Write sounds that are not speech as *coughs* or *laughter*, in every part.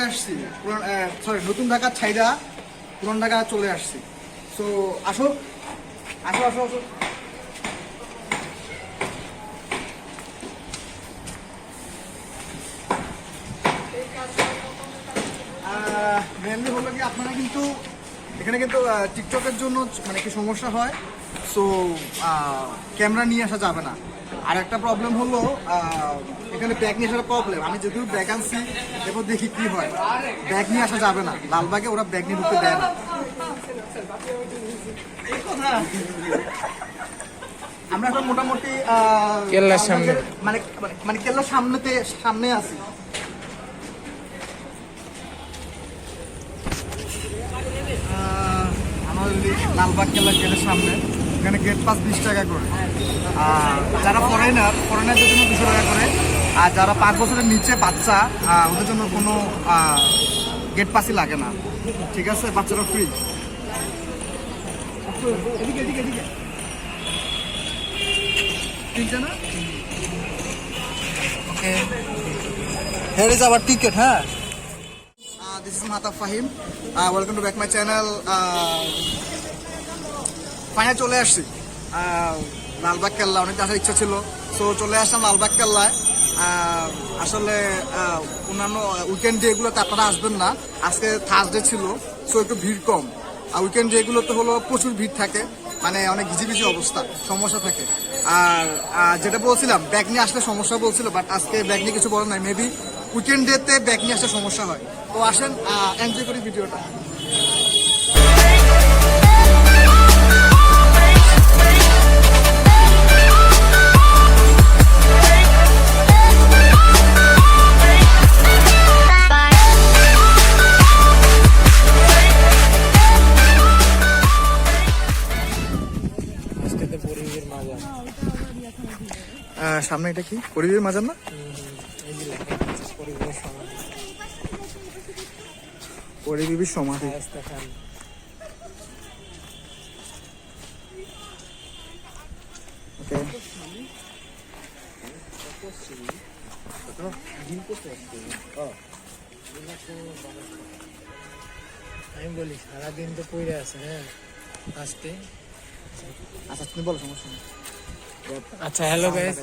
চলে আসছি। সরি নতুন ঢাকা ছাইদা পুরান ঢাকা চলে আসছি। সো আসো। আসো আসো আসো। মেনলি হলো কি, আপনারা কিন্তু এখানে কিন্তু টিকটকের জন্য মানে কি সমস্যা হয়? সো ক্যামেরা নিয়ে আসা যাবে না। আর একটা প্রবলেম হলো এখানে ব্যাগ নিয়ে আসার প্রবলেম আমি যদিও ব্যাগ আনছি এরপর দেখি কি হয়। ব্যাগ নিয়ে আসা যাবে না। লালবাগে ওরা ব্যাগ নিয়ে ঢুকতে দেয় না। আমরা এখন মোটামুটি আহ, কেল্লার সামনে। মানে মানে- মানে কেল্লার সামনেতে সামনে আছি। আহ, আমাদের লালবাগ কেল্লা গেটের সামনে। এখানে গেট পাস বিশ টাকা করে। আর যারা ফরেনার ফরেনারদের জন্য দুশো টাকা করে। আর যারা পাঁচ বছরের নিচে বাচ্চা ওদের জন্য কোনো গেট পাসই লাগে না। ঠিক আছে? বাচ্চারা ফ্রি এদিকে এদিকে এদিকে। তিনটে না? ওকে। ফাইনাল চলে আসছি। লালবাগ কেল্লা, অনেক আসার ইচ্ছা ছিল। সো চলে আসলাম লালবাগ কেল্লায়। আসলে অন্যান্য উইকেন্ড ডেগুলোতে আপনারা আসবেন না। আজকে থার্সডে ছিল সো একটু ভিড় কম। আর উইকেন্ড ডেগুলোতে হলো প্রচুর ভিড় থাকে। মানে অনেক ঘিজিবিজি অবস্থা, সমস্যা থাকে। আর যেটা বলছিলাম ব্যাগ নিয়ে আসলে সমস্যা বলছিল বাট আজকে ব্যাগ নিয়ে কিছু বলার নাই। মেবি উইকেন্ড ডেতে ব্যাগ নিয়ে আসলে সমস্যা হয়। তো আসেন এনজয় করি ভিডিওটা। সামনে এটা কি? পরিবের মাজার না? পরিবেশ সমাধি। আমি বলি সারাদিন তো পড়ে আছে হ্যাঁ আসতে আচ্ছা তুমি বলো সমস্যা আচ্ছা হ্যালো গাইস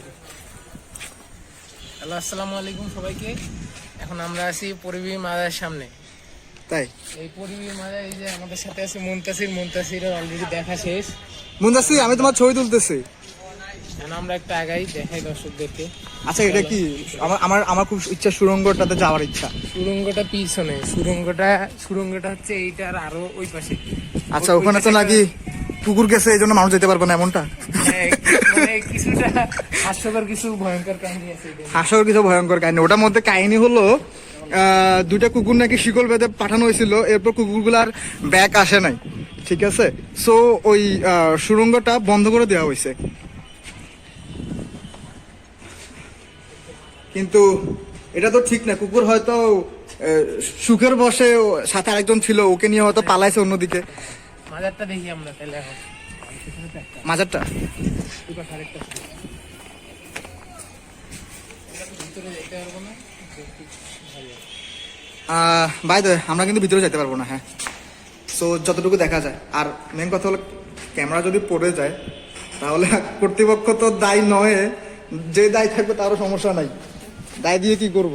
হ্যালো আসসালামু আলাইকুম সবাইকে। এখন আমরা আছি পরিবী মাজার সামনে। তাই? এই পরিবী মাজার এই যে আমাদের সাথে আছে মুনতাসির মুনতাসিরের অলরেডি দেখা শেষ। মুন্দাসি আমি তোমার ছবি তুলতেছি। এখন আমরা একটা আগাই দেখাই দর্শকদেরকে। আচ্ছা এটা কি? আমার আমার আমার খুব ইচ্ছা সুরঙ্গটাতে যাওয়ার ইচ্ছা। সুরঙ্গটা পিছনে সুরঙ্গটা সুরঙ্গটা হচ্ছে এইটার আরও ওই পাশে। আচ্ছা ওখানে তো নাকি কুকুর গেছে এই জন্য মানুষ যেতে পারবে না এমনটা। হ্যাঁ, কিছুটা হাস্যকর কিছু ভয়ঙ্কর কাহিনী আছে। কিছু ভয়ঙ্কর কাহিনী। ওটার মধ্যে কাহিনী হলো দুইটা কুকুর নাকি শিকল বেঁধে পাঠানো হয়েছিল এরপর কুকুরগুলার ব্যাক আসে নাই ঠিক আছে? সো ওই আহ, সুড়ঙ্গটা বন্ধ করে দেওয়া হয়েছে। কিন্তু এটা তো ঠিক না কুকুর হয়তো সুখের বসে সাথে আরেকজন ছিল ওকে নিয়ে হয়তো পালাইছে অন্যদিকে। মাজারটা দেখি আমরা তাহলে মাজারটা? পাশে আরেকটা বাই দ্য আমরা কিন্তু ভিতরে যেতে পারব না হ্যাঁ। সো যতটুকু দেখা যায়। আর মেন কথা হলো ক্যামেরা যদি পড়ে যায়, তাহলে কর্তৃপক্ষ তো দায়ী নয়, যে দায় থাকবে তারও সমস্যা নাই। দায় দিয়ে কি করব?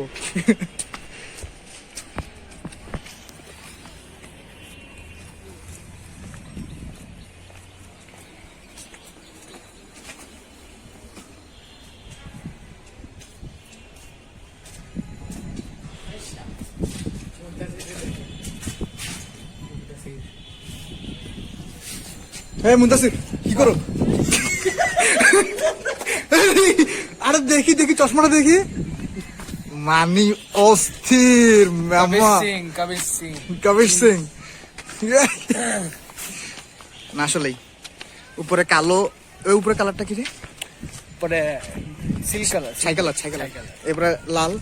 হ্যাঁ মুন্তাসির কি করো? আরে দেখি দেখি চশমাটা দেখি। মানি অস্থির কবির সিং কবির সিং। না আসলেই। উপরে কালো ওই উপরে কালারটা কি রে? পরে সিল্ক কালার ছাই কালার। ছাই কালার। এবারে লাল।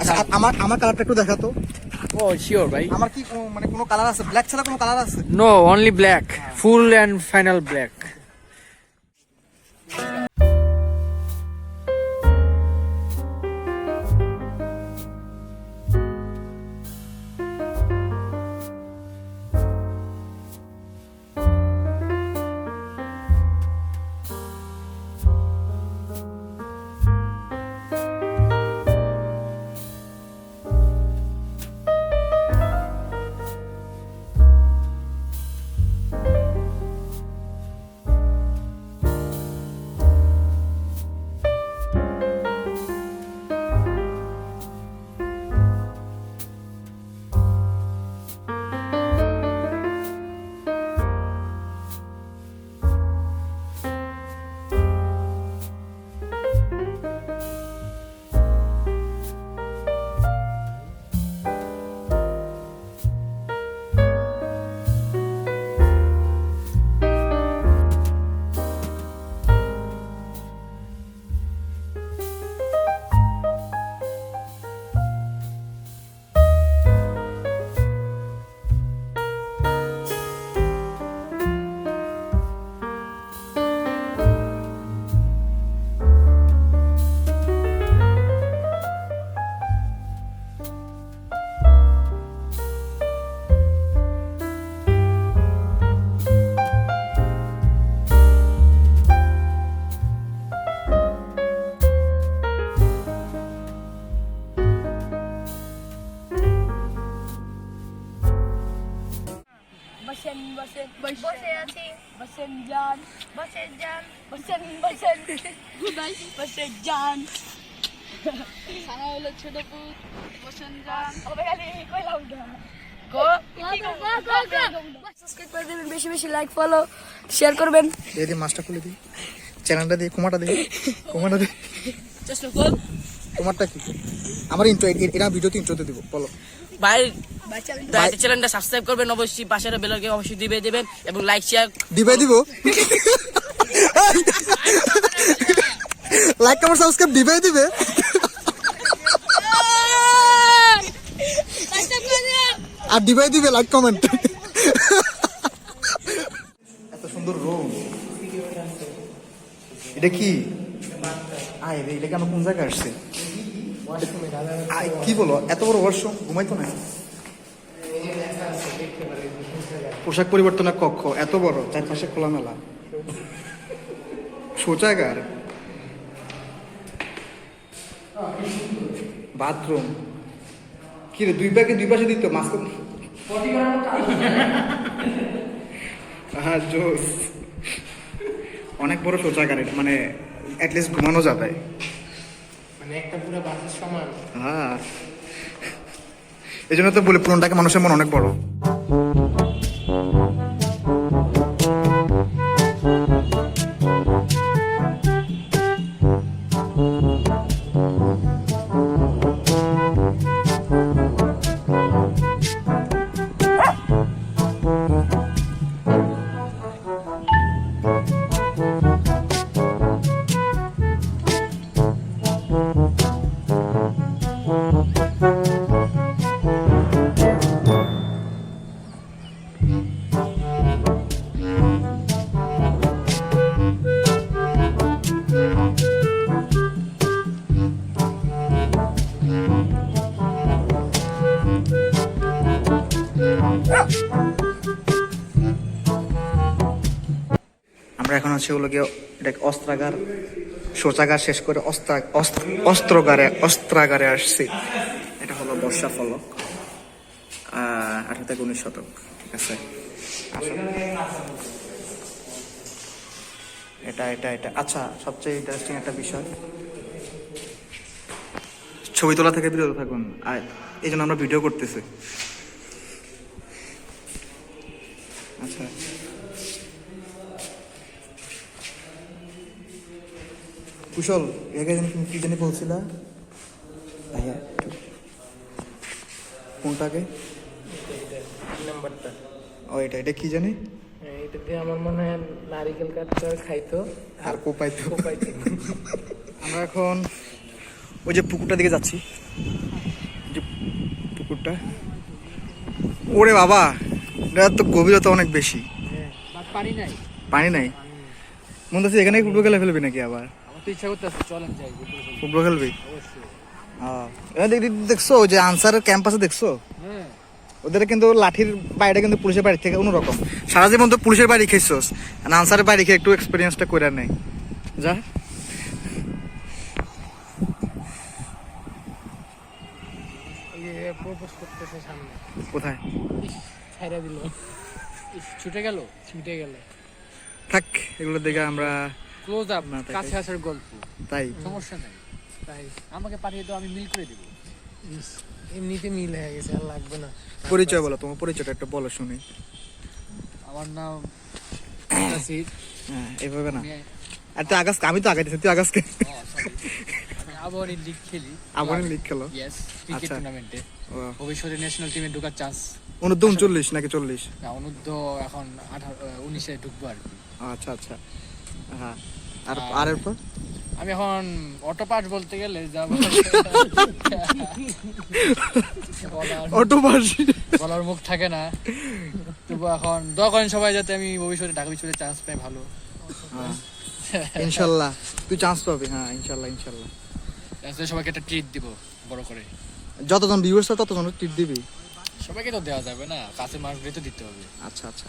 আচ্ছা আমার আমার কালারটা একটু দেখাতো। ও শিওর ভাই আমার কি মানে কোনো কালার আছে? ব্ল্যাক ছাড়া কোনো কালার আছে? No only black full and final black বসেন বসে। আছি। বসেন যান। বসেন যান। বসেন বসেন বসেন যান। সানা হলো ছোট পুত। বসেন যান। ওবে খালি কইলাম না গো? সাবস্ক্রাইব করে দেবেন বেশি বেশি লাইক ফলো শেয়ার করবেন। এই মাছটা খুলে দিই। চ্যানেলটা কুমারটা দিই কুমারটা দিই চেষ্টা কর তোমারটা কি? আমার ইন্ট্রো এরা ভিডিওতে ইন্ট্রোতে দিব। বলো। চ্যানেলটা সাবস্ক্রাইব করবেন অবশ্যই পাশের বেলকে অবশ্যই দিবে দেবেন এবং লাইক শেয়ার দিবে দিব। লাইক কমেন্ট সাবস্ক্রাইব দিবে দিবে। আর দিবে দিবে লাইক কমেন্ট এত সুন্দর রুম এটা কি? আয় রে এটা কেন কোন জায়গায় আসছে? কি বলো? এত বড় বর্ষ ঘুমাইতো না? পোশাক পরিবর্তনের কক্ষ এত বড় চারপাশে খোলামেলা। শৌচাগার। বাথরুম। কি রে দুই ব্যাগে দুই পাশে দিত মাস্ক হ্যাঁ জোস। অনেক বড় শৌচাগার এটা মানে অ্যাটলিস্ট ঘুমানো যাবে। বাসের সমান। হ্যাঁ। এই জন্য তো বলি পুরনটাকে মানুষের মন অনেক বড়। আমরা এখন গিয়ে এটা অস্ত্রাগার, শৌচাগার শেষ করে অস্ত্রা অস্ত্রগারে, অস্ত্রাগারে আসছি। এটা হলো বর্ষা ফলক আঠারো থেকে উনিশ শতক, ঠিক আছে। এটা এটা এটা। আচ্ছা সবচেয়ে ইন্টারেস্টিং একটা বিষয়। ছবি তোলা থেকে বিরত থাকুন। আর এই জন্য আমরা ভিডিও করতেছি। আচ্ছা। কুশল জানি তুমি কি জানি বলছিলা? ভাইয়া কোনটাকে? নাম্বারটা। ও এটা এটা কি জানি? এটা দিয়ে আমার মনে হয় নারিকেল কাঠটা খাইতো। আর কোপাইতো। কোপাইতো। আমরা এখন ওই যে পুকুরটা দিকে যাচ্ছি। যে পুকুরটা। ওরে বাবা এটা তো গভীরতা অনেক বেশি। বাট পারি নাই। পানি নাই। মনে হচ্ছে এখানে ফুটবল খেলে ফেলবি নাকি আবার? ইচ্ছা করতেছে চলেন যাই ফুটবল খেলবি? দেখ- দেখছ ওই যে আনসারের ক্যাম্পাসে দেখছ? হ্যাঁ। ওদের কিন্তু লাঠির বাইরে কিন্তু পুলিশের বাড়ি থেকে অন্যরকম। সারা জীবন তো পুলিশের বাড়ি খেয়েছোস আনসারের বাড়ি খেয়ে একটু এক্সপিরিয়েন্সটা করে নেই যা। কোথায়? ছাইরা দিল। ছুটে গেল? ছুটে গেল। থাক এগুলো দেখে আমরা ক্লোজ আপ না, কাছে আসার গল্প। তাই? সমস্যা নাই। তাই আমাকে পাঠিয়ে দাও আমি মিল করে দেবো। এমনিতে মিল হয়ে গেছে আর লাগবে না। পরিচয় বলো তোমার পরিচয়টা একটু বলো শুনি। আমার নাম *coughs* নাসির হ্যাঁ এইভাবে না। আর তুই আগাস আমি তো আগাইতেছি তুই sorry. আবাহনী লিগ খেলি। আবার লিগ খেলো? Yes cricket. টুর্নামেন্টে ভবিষ্যতে ন্যাশনাল টিমে ঢোকার চান্স অনূর্ধ্ব উনচল্লিশ নাকি চল্লিশ? না অনূর্ধ্ব এখন আঠারো উনিশে ঢুকবো আর কি। আচ্ছা আচ্ছা। হ্যাঁ। আর আর- এরপর? আমি এখন অটো বলতে গেলে যা বলার- অটো বাস বলার মুখ থাকে না। তবু এখন দোয়া করেন সবাই যাতে আমি ভবিষ্যতে ঢাকা বিশ্ববিদ্যালয়ে চান্স পাই ভালো। ইনশাল্লাহ। তুই চান্স পাবি। হ্যাঁ ইনশাল্লাহ ইনশাল্লাহ। সবাইকে একটা ট্রিট দিব বড় করে। যতজন ভিউয়ার্স হয় ততজন টিপ দিবি? সবাইকে তো দেওয়া যাবে না। কাছের মানুষদের তো দিতে হবে। আচ্ছা আচ্ছা।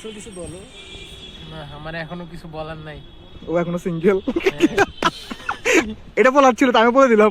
কুশল কিছু বলো? না আমার এখনও কিছু বলার নাই। ও এখনও সিঙ্গেল *laughs* এটা বলার ছিল তো আমি বলে দিলাম।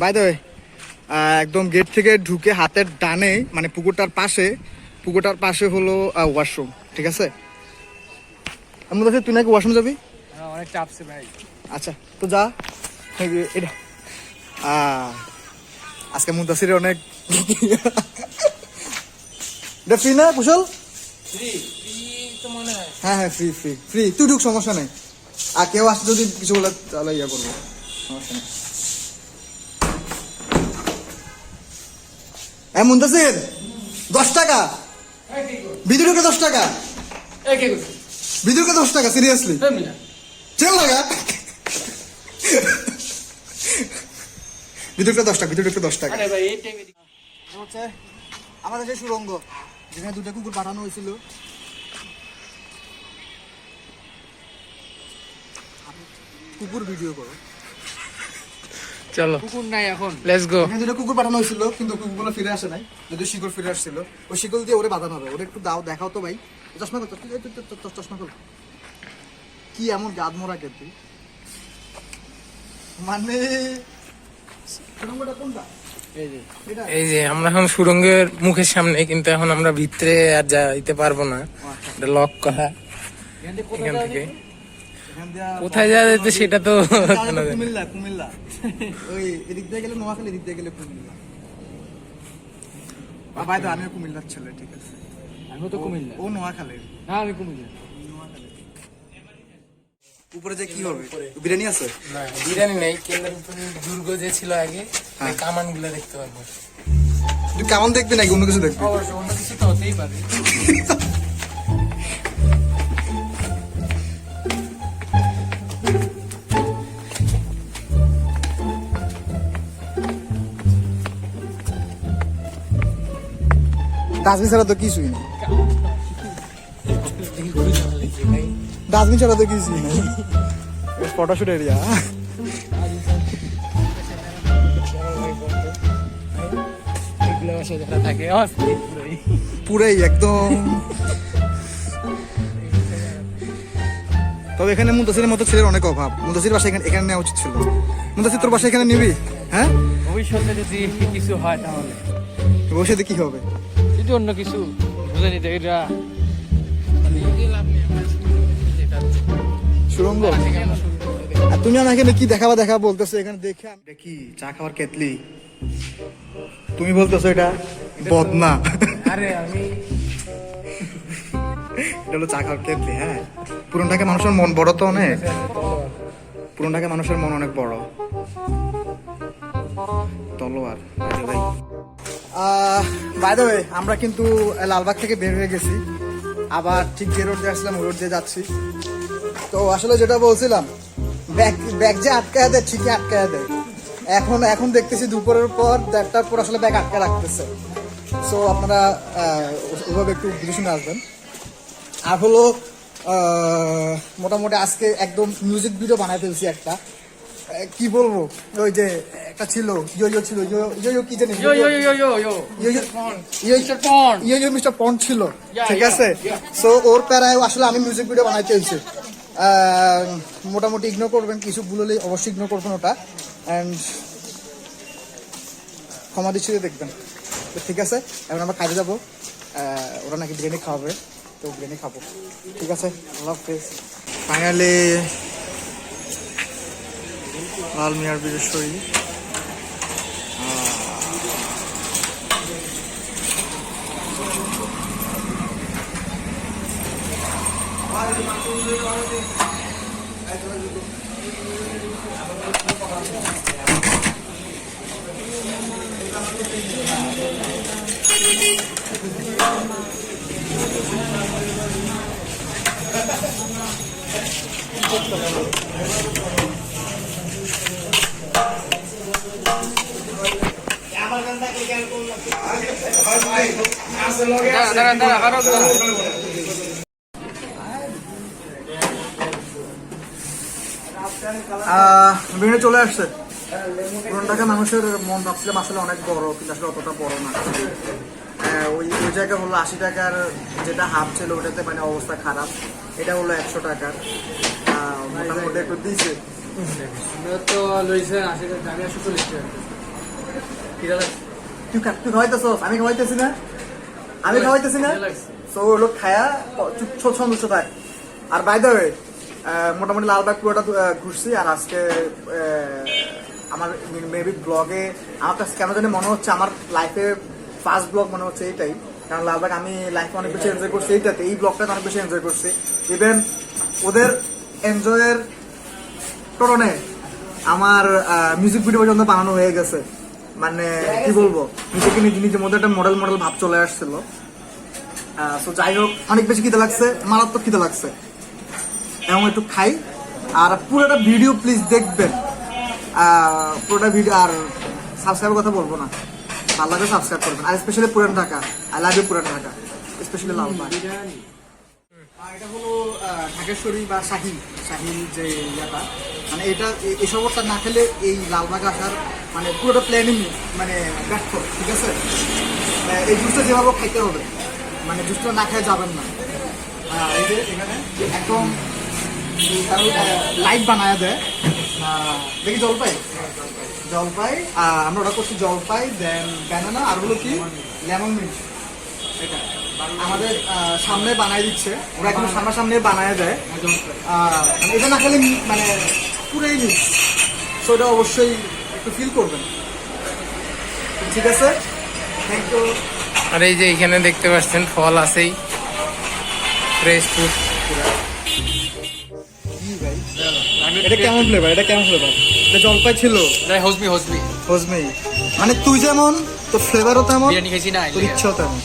বাই দ্য একদম গেট থেকে ঢুকে হাতের ডানে মানে পুকুরটার পাশে পুকুরটার পাশে হলো ওয়াশরুম ঠিক আছে? এমন আছে তুই নাকি ওয়াশরুম যাবি? অনেক চাপছে ভাই। আচ্ছা তো যা। এটা। আজকে মুদাসির অনেক এটা ফ্রি না কুশল? হ্যাঁ। হ্যাঁ ফ্রি ফ্রি ফ্রি তুই ঢুক সমস্যা নেই। আর কেউ আসে যদি কিছু বলে তাহলে ইয়া করব। সমস্যা নেই। হ্যাঁ মুন্তাসির দশ টাকা। বিদ্যুৎকে দশ টাকা। বিদ্যুৎকে দশ টাকা সিরিয়াসলি চেল লাগা। বিদ্যুৎকে দশ টাকা বিদ্যুৎকে দশ টাকা। হচ্ছে আমাদের সেই সুরঙ্গ যেখানে দুটো কুকুর পাঠানো হয়েছিল। কুকুর ভিডিও করো। চলো। কুকুর নাই এখন। লেটস গো এখানে দুটো কুকুর পাঠানো হয়েছিল কিন্তু কুকুরগুলো ফিরে আসে নাই যদি শিকড় ফিরে আসছিল। ওই শিকল দিয়ে ওরে বাঁধানো হবে। ওরে একটু দাও দেখাও তো ভাই। চশমা কর চশমা- কর। কি এমন গাদ মরা কে তুই? মানে সুরঙ্গটা কোনটা? এই যে। এই যে আমরা এখন সুরঙ্গের মুখের সামনে কিন্তু এখন আমরা ভিতরে আর যাইতে পারব না। এটা লক করা এখান থেকে। কোথায় যাওয়া যেত? সেটা তো কুমিল্লা কুমিল্লা। ওই এদিক দিয়ে গেলে নোয়াখালী এদিক দিয়ে গেলে কুমিল্লা। বাবাই তো আমিও কুমিল্লার ছেলে ঠিক আছে। আমিও তো কুমিল্লা। ও নোয়াখালীর হ্যাঁ আমি কুমিল্লা। উপরে যে কি হবে? বিরিয়ানি আছে? না বিরিয়ানি নেই। কেন্দ্রের উপরে দুর্গ যে ছিল আগে কামানগুলো দেখতে পারব। তুই কেমন দেখবি নাকি? অন্য কিছু দেখবি? অবশ্য অন্য কিছু তো হতেই পারে। *laughs* ডাস্টবিন ছাড়া তো কিছুই নেই। ডাস্টবিন ছাড়া তো কিছুই নেই। ফটোশুট এরিয়া পুরোই। পুরাই একদম। তবে এখানে মুন্তাসিরের মতো ছেলের অনেক অভাব। মুন্তাসির বাসা এখানে এখানে নেওয়া উচিত ছিল। মুন্তাসির তোর বাসা এখানে নিবি হ্যাঁ? ভবিষ্যতে যদি কিছু হয় তাহলে। ভবিষ্যতে কি হবে? যদি অন্য কিছু বুঝে নিতে এটা সুরঙ্গ আর তুমি এখানে কি দেখাবা দেখা বলতেছো এখানে দেখে এটা কি চা খাওয়ার কেতলি তুমি বলতেছো এটা? বদনা। আরে আমি এটা হলো চা খাওয়ার কেতলি হ্যাঁ? পুরন ঢাকা মানুষের মন বড় তো অনেক? পুরন ঢাকা মানুষের মন অনেক বড়। তলোয়ার বাই দ্য ওয়ে আমরা কিন্তু লালবাগ থেকে বের হয়ে গেছি। আবার ঠিক যে রোড দিয়ে আসলাম ওই রোড দিয়ে যাচ্ছি। তো আসলে যেটা বলছিলাম ব্যাগ ব্যাগ যে আটকায় দেয় ঠিকই আটকায় দেয়। এখন এখন দেখতেছি দুপুরের পর দেড়টার পর আসলে ব্যাগ আটকে রাখতেছে। সো আপনারা আহ, ওইভাবে একটু বুঝে শুনে আসবেন। আর হলো মোটামুটি আজকে একদম মিউজিক ভিডিও বানাই ফেলছি একটা। কি বলব? ওই যে একটা ছিল ইয়ো ইয়ো ছিল ইয়ো ইয়ো কি জানি? ইয়ো ইয়ো মিস্টার পন ছিল। ঠিক আছে? সো ওর প্যারায় আসলে আমি মিউজিক ভিডিও বানাই চলছি মোটামুটি ইগনোর করবেন কিছু ভুললে অবশ্যই ইগনোর করবেন ওটা। অ্যান্ড ক্ষমা দিচ্ছি দেখবেন। তো ঠিক আছে এখন আমরা খাইতে যাব। ওরা নাকি বিরিয়ানি খাওয়াবে তো বিরিয়ানি খাব। ঠিক আছে ফাইনালি লাল মিয়ার বীরেশ্বরী দাঁড়া দাঁড়া চলে আসছে। পুরন ঢাকা মানুষের মন ভাবছিলাম আসলে অনেক বড়, কিন্তু আসলে অতটা বড় না। ওই ওই জায়গা হলো আশি টাকার যেটা হাফ ছিল, ওটাতে মানে অবস্থা খারাপ। এটা হলো একশো টাকার। মোটামুটি একটু দিয়েছে তো লইছে আশি টাকা। আমি একশো চল্লিশ টাকা তুই তুই খাওয়াইতেছস? আমি খাওয়াইতেছি না। আমি খাওয়াইতেছি না। ওই লোক খায়া সন্তুষ্ট থাক আর বাই দ্য ওয়ে মোটামুটি লালবাগ পুরোটা ঘুরছি। আর আজকে আমার মেবি ব্লগে আমার কাছে কেন জানি মনে হচ্ছে আমার লাইফে ফার্স্ট ব্লগ মনে হচ্ছে এইটাই। কারণ লালবাগ আমি লাইফে অনেক বেশি এনজয় করছি এইটাতে। এই ব্লগটাতে অনেক বেশি এনজয় করছি। ইভেন ওদের এনজয়ের কারণে আমার মিউজিক ভিডিও পর্যন্ত বানানো হয়ে গেছে। মানে কি বলব, নিজেকে নিজে, নিজের মধ্যে একটা মডেল মডেল ভাব চলে আসছিল। তো যাই হোক, অনেক বেশি খিদে লাগছে, মারাত্মক খিদে লাগছে। এবং একটু খাই। আর পুরোটা ভিডিও প্লিজ দেখবেন। পুরোটা ভিডিও আর সাবস্ক্রাইবের কথা বলব না। ভালো লাগে সাবস্ক্রাইব করবেন। আর স্পেশালি পুরান ঢাকা। আই লাভ ইউ পুরান ঢাকা। স্পেশালি লালবাগ আর এটা হলো ঢাকেশ্বরী বা শাহি শাহি যে ইয়াটা। মানে এটা, এ- এই শরবতটা না খেলে এই লালবাগ আসার মানে পুরোটা প্ল্যানিং মানে ব্যর্থ, ঠিক আছে? এই জুসটা যেভাবে খাইতে হবে মানে জুসটা না খেয়ে যাবেন না। এই যে এখানে একদম লাইট বানায় দেয়। দেখি জলপাই? জলপাই আমরা ওটা করছি জলপাই দেন ব্যানানা আর হলো কি? লেমন মিন্ট এটা। আমাদের সামনে বানায় দিচ্ছে। ওরা একদম সামনাসামনি বানায় দেয়। মানে এটা না খেলে মানে পুরাই মিক্স সো এটা অবশ্যই একটু ফিল করবেন। ঠিক আছে? থ্যাংক ইউ আর এই যে এখানে দেখতে পাচ্ছেন ফল আছেই। ফ্রেশ ফুড এটা কেমন ফ্লেভার এটা কেমন ফ্লেভার এটা জলপাই ছিল। হজমি হজমি। হজমি। মানে তুই যেমন তোর ফ্লেভারও তেমন বিরিয়ানি খাইছি না ইচ্ছাও তেমন।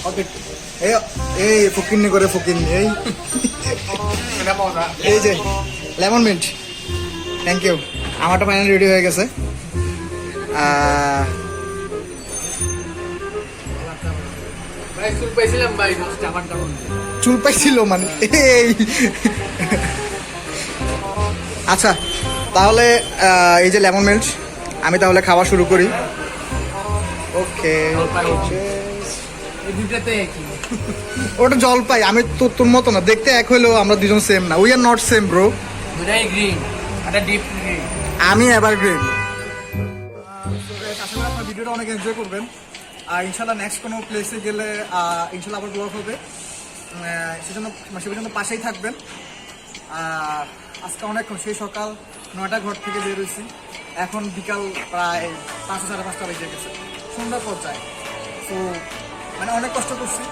এই ফকিন্নি করে ফকিন্নি এই। এই যে লেমন মিন্ট থ্যাংক ইউ আমারটা ফাইনাল রেডি হয়ে গেছে। চুল পাইছিল মানে? এই। আচ্ছা তাহলে এই যে লেমন মিল্ট আমি তাহলে খাওয়া শুরু করি। ওকে *laughs* ওটা জলপাই আমি তো তোর মতো না। দেখতে এক হইলেও আমরা দুজন সেম না। We are not same bro আমি এভারগ্রিন আশা করি আপনার ভিডিওটা অনেক এনজয় করবেন। আর ইনশাল্লাহ নেক্সট কোনো প্লেসে গেলে ইনশাল্লাহ আবার ব্লগ হবে। সেজন্য সে পর্যন্ত পাশেই থাকবেন। আর আজকে অনেকক্ষণ, সেই সকাল নয়টা ঘর থেকে বের হয়েছি। এখন বিকাল প্রায় পাঁচটা, সাড়ে পাঁচটা বেজে গেছে। সন্ধ্যা পর্যায়ে। তো মানে অনেক কষ্ট করছি।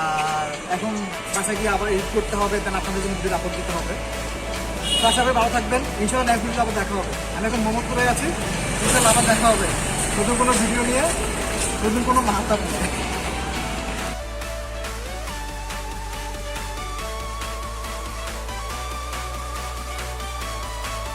আর এখন বাসায় গিয়ে আবার এডিট করতে হবে দেন আপনাদের জন্য ভিডিও আপলোড দিতে হবে। তো আশা করি ভালো থাকবেন। ইনশাল্লাহ নেক্সট ভিডিও আবার দেখা হবে। আমি এখন মোহাম্মদপুরে আছি। আবার দেখা হবে। নতুন কোনো ভিডিও নিয়ে নতুন কোনো মাহাত্মা